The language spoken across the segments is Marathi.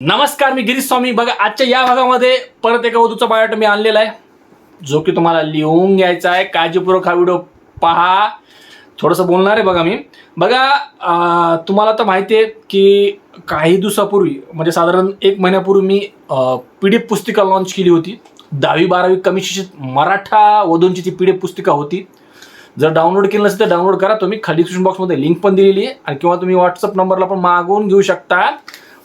नमस्कार मी गिरीश स्वामी. बघा आजच्या या भागामध्ये परत एका वधूचा बायोट मी आणलेला आहे. जो की तुम्हाला लिहून घ्यायचा आहे. काळजीपूर्वक हा व्हिडिओ पहा. थोडंसं बोलणार आहे बघा मी. बघा तुम्हाला तर माहिती आहे की काही दिवसापूर्वी म्हणजे साधारण एक महिन्यापूर्वी मी पी डी एफ पुस्तिका लॉन्च केली होती. दहावी बारावी कमी शिक्षित मराठा वधूंची ती पी डी एफ पुस्तिका होती. जर डाउनलोड केलं नसेल तर डाउनलोड करा. तुम्ही खाली डिस्क्रिप्शन बॉक्समध्ये लिंक पण दिलेली आहे. आणि किंवा तुम्ही व्हॉट्सअप नंबरला पण मागवून घेऊ शकता.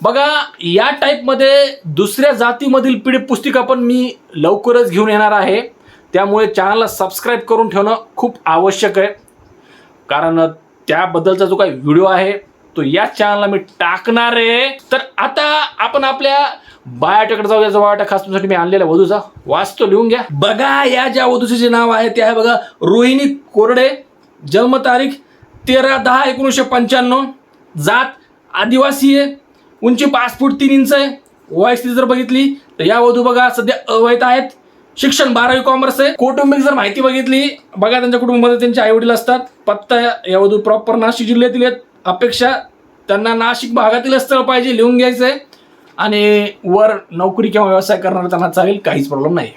बघा या टाईपमध्ये दुसऱ्या जातीमधील पिढी पुस्तिका पण मी लवकरच घेऊन येणार आहे. त्यामुळे चॅनलला सबस्क्राईब करून ठेवणं खूप आवश्यक आहे. कारण त्याबद्दलचा जो काही व्हिडिओ आहे तो या चॅनलला मी टाकणार आहे. तर आता आपण आपल्या बायोटेकडे जाऊया. जो बायोटेक खास तुमच्यासाठी मी आणलेला वधूचा. वाचतो लिहून घ्या. बघा या ज्या वधूचे जे नाव आहे ते आहे बघा रोहिणी कोरडे. जन्मतारीख तेरा दहा एकोणीसशे पंच्याण्णव. जात आदिवासी आहे. उंची पाच फूट तीन इंच आहे. वयस्थिती जर बघितली तर या वधू बघा सध्या अवैध आहेत. शिक्षण बारावी कॉमर्स आहे. कौटुंबिक जर माहिती बघितली बघा त्यांच्या कुटुंबामध्ये त्यांचे आई वडील असतात. पत्ता या वधू प्रॉपर नाशिक जिल्ह्यातील आहेत. अपेक्षा त्यांना नाशिक भागातील स्थळ पाहिजे लिहून घ्यायचं आहे आणि वर नोकरी किंवा व्यवसाय करणारा त्यांना चालेल काहीच प्रॉब्लेम नाही.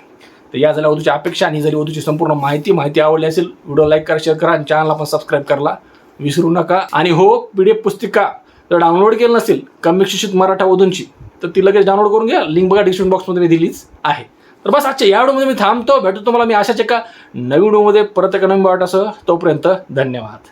तर या झाल्या वधूची अपेक्षा आणि जरी वधूची संपूर्ण माहिती. माहिती आवडली असेल व्हिडिओ लाईक करा शेअर करा आणि चॅनलला पण सबस्क्राईब करायला विसरू नका. आणि हो पी डी एफ पुस्तिका जर डाउनलोड केलं नसेल कमी शिक्षित मराठा वधूंची तर ती लगेच डाउनलोड करून घ्या. लिंक बघा डिस्क्रिप्शन बॉक्समध्ये मी दिलीच आहे. तर बस आजच्या या व्हिडिओमध्ये मी थांबतो. भेटतो तुम्हाला मी अशाच एका नवीन व्हिडिओमध्ये. परत एका नवीन वाटत असं तोपर्यंत धन्यवाद.